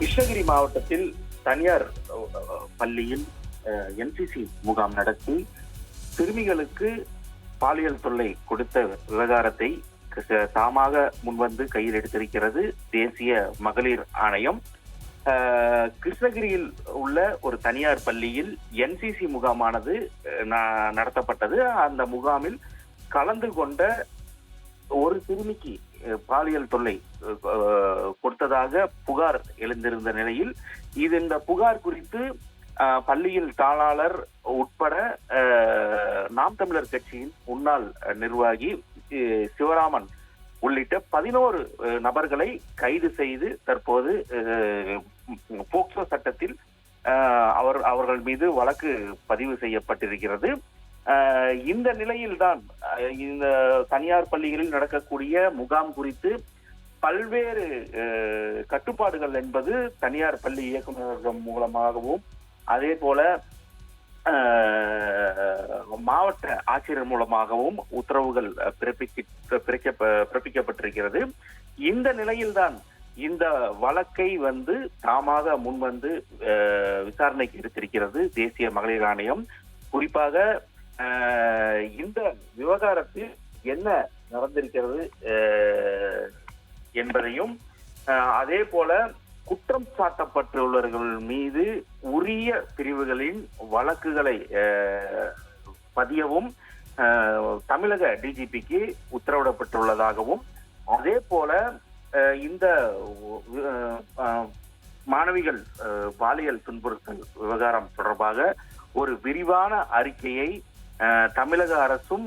கிருஷ்ணகிரி மாவட்டத்தில் தனியார் பள்ளியில் என்சிசி முகாம் நடத்தி சிறுமிகளுக்கு பாலியல் தொல்லை கொடுத்த விவகாரத்தை தாமாக முன்வந்து கையில் எடுத்திருக்கிறது தேசிய மகளிர் ஆணையம். கிருஷ்ணகிரியில் உள்ள ஒரு தனியார் பள்ளியில் என்சிசி முகாமானது ந- நடத்தப்பட்டது. அந்த முகாமில் கலந்து கொண்ட ஒரு சிறுமிக்கு பாலியல் தொல்லை கொடுத்ததாக புகார் எழுந்திருந்த நிலையில் இது இந்த புகார் குறித்து பள்ளியில் தாளாளர் உட்பட நாம் தமிழர் கட்சியின் முன்னாள் நிர்வாகி சிவராமன் உள்ளிட்ட பதினோரு நபர்களை கைது செய்து தற்போது போக்சோ சட்டத்தில் அவர் அவர்கள் மீது வழக்கு பதிவு செய்யப்பட்டிருக்கிறது. இந்த நிலையில்தான் இந்த தனியார் பள்ளிகளில் நடக்கக்கூடிய முகாம் குறித்து பல்வேறு கட்டுப்பாடுகள் என்பது தனியார் பள்ளி இயக்குநர்கள் மூலமாகவும் அதே போல மாவட்ட ஆட்சியர் மூலமாகவும் உத்தரவுகள் பிறப்பிக்க பிறப்பிக்கப்பட்டிருக்கிறது. இந்த நிலையில்தான் இந்த வழக்கை வந்து தாமாக முன்வந்து விசாரணைக்கு எடுத்திருக்கிறது தேசிய மகளிர் ஆணையம். குறிப்பாக இந்த விவகாரத்தில் என்ன நடந்திருக்கிறது என்பதையும் அதே போல குற்றம் சாட்டப்பட்டுள்ளவர்கள் மீது உரிய பிரிவுகளின் வழக்குகளை பதியவும் தமிழக டிஜிபிக்கு உத்தரவிடப்பட்டுள்ளதாகவும் அதே போல இந்த மாணவிகள் பாலியல் துன்புறுத்தல் விவகாரம் தொடர்பாக ஒரு விரிவான அறிக்கையை தமிழக அரசும்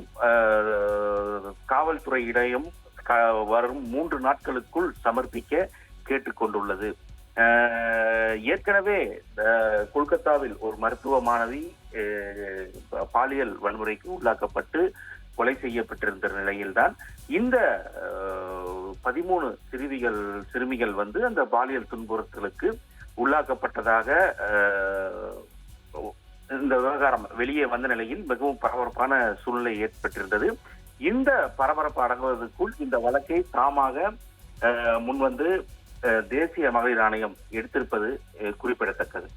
காவல்துறையிடையும் க- வரும் மூன்று நாட்களுக்குள் சமர்ப்பிக்க கேட்டுக்கொண்டுள்ளது. ஏற்கனவே கொல்கத்தாவில் ஒரு மருத்துவ மாணவி பாலியல் வன்முறைக்கு உள்ளாக்கப்பட்டு கொலை செய்யப்பட்டிருந்த நிலையில்தான் இந்த பதிமூணு சிறுவிகள் சிறுமிகள் வந்து அந்த பாலியல் துன்புறுத்தலுக்கு உள்ளாக்கப்பட்டதாக இந்த விவகாரம் வெளியே வந்த நிலையில் மிகவும் பரபரப்பான சூழ்நிலை ஏற்பட்டிருந்தது. இந்த பரபரப்பு அடங்குவதற்குள் இந்த வழக்கை தாமாக அஹ், முன்வந்து அஹ், தேசிய மகளிர் ஆணையம் எடுத்திருப்பது குறிப்பிடத்தக்கது.